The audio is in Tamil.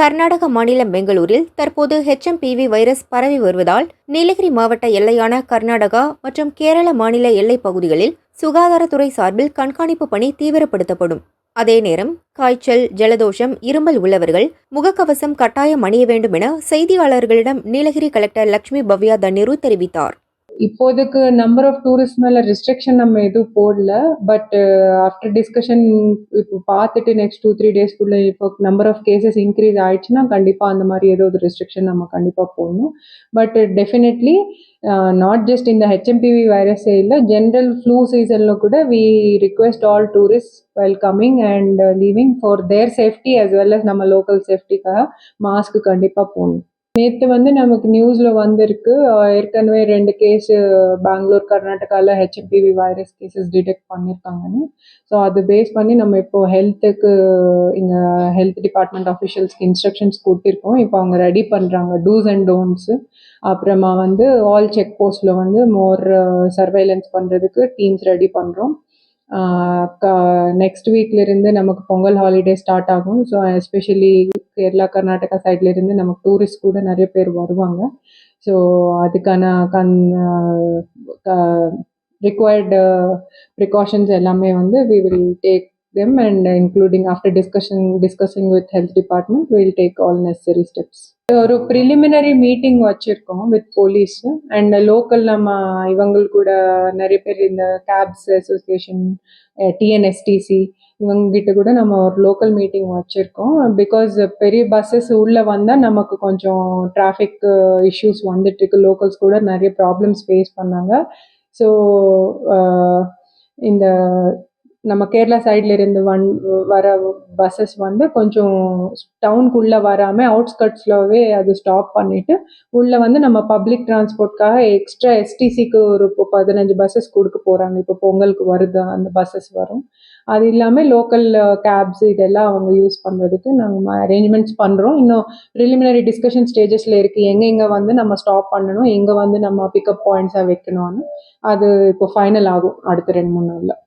கர்நாடக மாநிலம் பெங்களூரில் தற்போது ஹெச்எம்பிவி வைரஸ் பரவி வருவதால் நீலகிரி மாவட்ட எல்லையான கர்நாடகா மற்றும் கேரள மாநில எல்லைப் பகுதிகளில் சுகாதாரத்துறை சார்பில் கண்காணிப்பு பணி தீவிரப்படுத்தப்படும். அதே நேரம் காய்ச்சல் ஜலதோஷம் இருமல் உள்ளவர்கள் முகக்கவசம் கட்டாயம் அணிய வேண்டும் என செய்தியாளர்களிடம் நீலகிரி கலெக்டர் லட்சுமி பவ்யா தண்ணீரு தெரிவித்தார். இப்போதைக்கு நம்பர் ஆஃப் டூரிஸ்ட் மேல ரெஸ்ட்ரிக்ஷன் நம்ம எதுவும் போடல பட் ஆஃப்டர் டிஸ்கஷன் இப்போ பார்த்துட்டு நெக்ஸ்ட் டூ த்ரீ டேஸ்க்குள்ள இப்போ நம்பர் ஆஃப் கேசஸ் இன்க்ரீஸ் ஆயிடுச்சுன்னா கண்டிப்பா அந்த மாதிரி ஏதோ ஒரு ரெஸ்ட்ரிக்ஷன் நம்ம கண்டிப்பா போடணும். பட் டெஃபினெட்லி நாட் ஜஸ்ட் இந்த ஹெச்எம்பிவி வைரஸே இல்லை ஜென்ரல் ஃப்ளூ சீசன்ல கூட we request all tourist welcoming and leaving for their safety as well as நம்ம லோக்கல் சேஃப்டிக்காக மாஸ்க் கண்டிப்பா போடணும். நேற்று வந்து நமக்கு நியூஸில் வந்திருக்கு. ஏற்கனவே ரெண்டு கேஸ் பெங்களூர் கர்நாடகாவில் ஹெச்எம்பிவி வைரஸ் கேசஸ் டிடெக்ட் பண்ணியிருக்காங்கன்னு ஸோ அது பேஸ் பண்ணி நம்ம இப்போ ஹெல்த்துக்கு இங்கே ஹெல்த் டிபார்ட்மெண்ட் அஃபிஷியல்ஸ்க்கு இன்ஸ்ட்ரக்ஷன்ஸ் கொடுத்துருக்கோம். இப்போ அவங்க ரெடி பண்ணுறாங்க டூஸ் அண்ட் டோன்ட்ஸு அப்புறமா வந்து ஆல் செக் போஸ்ட்டில் வந்து மோர் சர்வைலன்ஸ் பண்ணுறதுக்கு டீம்ஸ் ரெடி பண்ணுறோம் நெக்ஸ்ட் வீக்லேருந்து நமக்கு பொங்கல் ஹாலிடே ஸ்டார்ட் ஆகும். ஸோ எஸ்பெஷலி கேரளா கர்நாடகா சைட்லேருந்து நமக்கு டூரிஸ்ட் கூட நிறைய பேர் வருவாங்க. ஸோ அதுக்கான கன் ரிக்வயர்டு ப்ரிகாஷன்ஸ் எல்லாமே வந்து we will take them and including after discussion discussing with health department will take all necessary steps ஒரு ப்ரிலிமினரி மீட்டிங் வச்சுருக்கோம் வித் போலீஸ் அண்ட் லோக்கல் நம்ம இவங்க கூட நிறைய பேர் இந்த கேப்ஸ் அசோசியேஷன் டிஎன்எஸ்டிசி இவங்ககிட்ட கூட நம்ம ஒரு லோக்கல் மீட்டிங் வச்சுருக்கோம். பிகாஸ் பெரிய பஸ்ஸஸ் உள்ளே வந்தால் நமக்கு கொஞ்சம் டிராஃபிக் இஷ்யூஸ் வந்துட்டு இருக்கு. லோக்கல்ஸ் கூட நிறைய ப்ராப்ளம்ஸ் ஃபேஸ் பண்ணாங்க. ஸோ இந்த நம்ம கேரளா சைடில் இருந்து வன் வர பஸ்ஸஸ் வந்து கொஞ்சம் டவுனுக்குள்ளே வராமல் அவுட்ஸ்கட்ஸ்லவே அது ஸ்டாப் பண்ணிவிட்டு உள்ளே வந்து நம்ம பப்ளிக் டிரான்ஸ்போர்ட்காக எக்ஸ்ட்ரா எஸ்டிசிக்கு ஒரு இப்போ பதினஞ்சு பஸ்ஸஸ் கொடுக்க போகிறாங்க இப்போ பொங்கலுக்கு வருது அந்த பஸ்ஸஸ் வரும். அது இல்லாமல் லோக்கல் கேப்ஸ் இதெல்லாம் அவங்க யூஸ் பண்ணுறதுக்கு நாங்கள் அரேஞ்ச்மெண்ட்ஸ் பண்ணுறோம் இன்னும் ப்ரிலிமினரி டிஸ்கஷன் ஸ்டேஜஸில் இருக்குது எங்கெங்கே வந்து நம்ம ஸ்டாப் பண்ணணும் எங்கே வந்து நம்ம பிக்கப் பாயிண்ட்ஸாக வைக்கணும்னு. அது இப்போ ஃபைனல் ஆகும் அடுத்த ரெண்டு மூணு நாளில்.